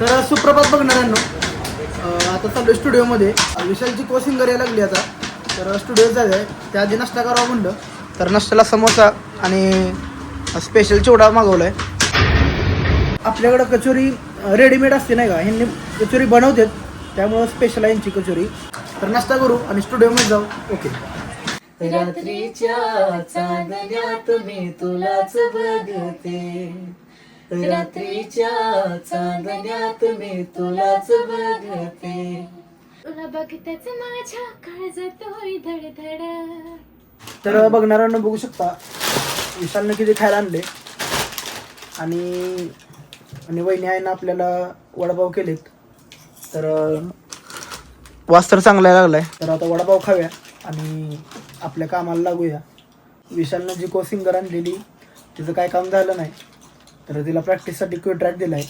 तर सुप्रभात बघणाऱ्यांनो आता चाललो स्टुडिओमध्ये. विशालची को सिंगर यायला लागली आता. तर स्टुडिओ जायचं आहे त्याआधी नाश्ता करावा म्हणलं. तर नाश्त्याला समोसा आणि स्पेशल चिवडा मागवला आहे आपल्याकडं कचोरी रेडीमेड असते नाही का? ह्यांनी कचोरी बनवतात. त्यामुळं स्पेशल आहे यांची कचोरी. तर नाश्ता करू आणि स्टुडिओमध्ये जाऊ. ओके. रात्रीच्या चांदण्यात मी तुलाच बघते. रात्रीच्या चांदण्यात मी तुलाच बघते. तुला बघताच माझ्या काळजात होई धडधड. तर बघणाऱ्यांना बघू शकता विशालनं किती खायला आणले. आणि आणि वहिनी आईनं आपल्याला वडापाव केलेत. तर वास तर चांगला लागलाय. तर आता वडापाव खाऊया आणि आपल्या कामाला लागूया. विशालनं जी को सिंगर आणलेली तिचं काय काम झालं नाही. तर तिला प्रॅक्टिससाठी क्यू ट्रॅक दिला आहे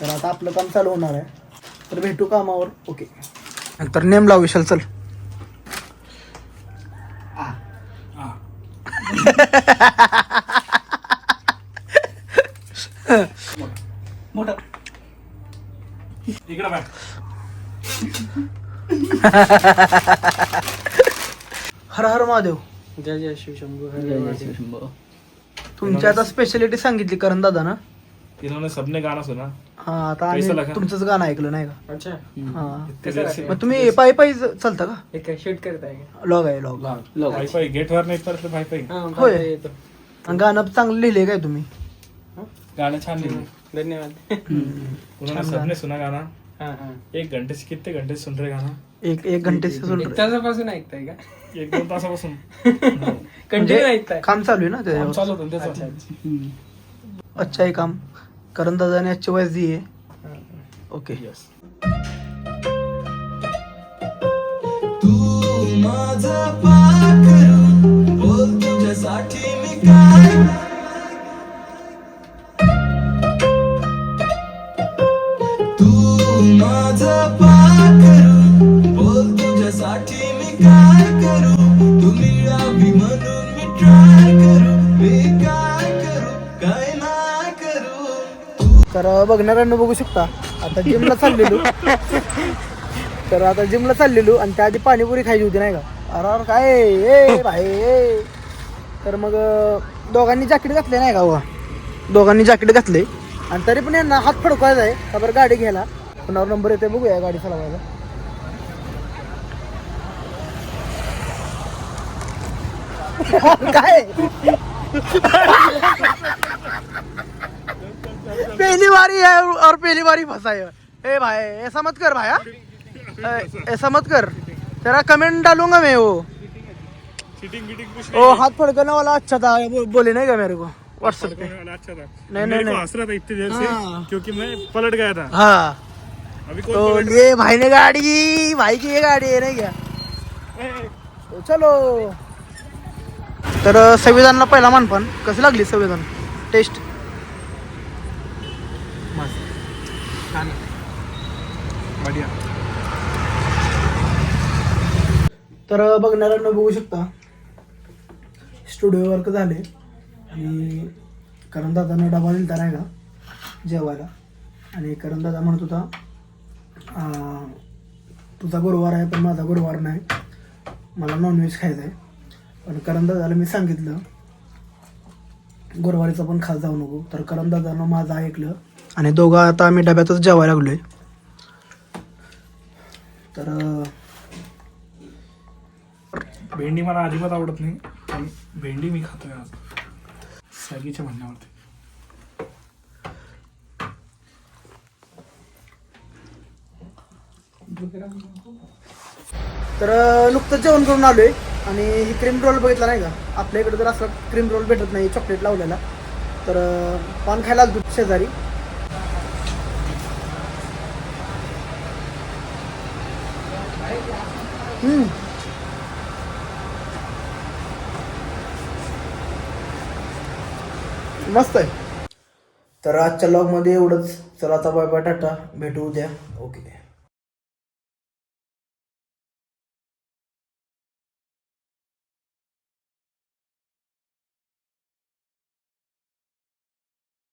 तर आता आपलं काम चालू होणार आहे. तर भेटू कामावर. ओके तर नेम लाव विशाल चल. मोठा. इकडे बाय हर हर महादेव. जय जय शिवशंभू तुमची आता स्पेशालिटी सांगितली करण दादा ना इन्होंने सबने गाना सुना हा आता कैसा आम्ही लगा? तुमचंच गाणं ऐकलं नाही का? अच्छा. हा. मग तुम्ही पायी पायी ज- चालता का? हे काय शूट करताय का लॉग आहे लॉग भाई गेट वर नाही भाई हा, होय. बाय, येतो. आणि गाणं चांगलं लिहिले काय तुम्ही? गाना छान लिहिलं धन्यवाद. उन्होंने सबने सुना गाना हा हा. एक घंटे से कितने घंटे से सुन रहे गाना एक एक घंटे से सुन एक रहे. तासापासून ऐकताय का? एक दोन तासापासून. कंटिन्यू ऐकताय. काम चालू आहे ना काम त्याच्यावर चालू होतं अच्छा त्याचं अच्छा अच्छा. आहे काम. करण दादाने आजची वयस दी आहे. ओके. Yes. तर बघणाऱ्यांना बघू शकता. आता जिमला चाललेलो. तर आता जिमला चाललेलो आणि त्याआधी पाणीपुरी खायची होती नाही का? अरे अरे काय? ए भाई ए. तर मग दोघांनी जॅकेट घातले नाही का वा दोघांनी जॅकेट घातले. आणि तरी पण यांना हात फडकवायचा आहे. का बरं गाडी घ्यायला? पुन्हा नंबर येते बघूया गाडी चालवायला काय पहली बारी है और पहली बारी फंसा है। ए भाई ऐसा मत कर भाई हाँ? ऐसा मत कर। तेरा कमेंट डालूँगा मैं वो। वो हाथ फड़कने वाला अच्छा था वो बोले नहीं क्या मेरे को? व्हाट्सएप पे नहीं अच्छा था। नहीं, नहीं, को हंस रहा था इतनी देर हाँ। से क्योंकि मैं पलट गया था। हाँ। तो ये भाई ने गाड़ी भाई की ये गाड़ी है नहीं क्या? तो चलो। तर संविधानला पहिला मानपण. कशी लागली संविधान? टेस्ट बढ़िया. तर बघणाऱ्यांना बघू शकता. स्टुडिओ वर्क झाले. आणि करण दादाने डबा दिलता नाही का? जेवायला. आणि करण दादा म्हणत होता तुझा गुरुवार आहे पण माझा गुरुवार नाही. मला नॉनव्हेज खायचं आहे पण करण दादाला मी सांगितलं गुरुवारीचं पण खात जाऊ नको. तर करण दादानं माझं ऐकलं आणि दोघं आता आम्ही डब्यातच जेवायला लागलोय. तर अं, भेंडी मला अजिबात आवडत नाही पण भेंडी मी खातोय आज. सॅगीच्या म्हणण्यावरती. तर नुकतंच जेवण करून आलोय. आणि ही क्रीम रोल बघितला नाही का? आपल्या इकडे तर असं क्रीम रोल भेटत नाही चॉकलेट लावलेला तर पान खायला दूध शेजारी. हम्म. मस्त आहे. तर आजच्या लॉगमध्ये एवढंच. चला आता बाय बाय टाटा. भेटू उद्या. ओके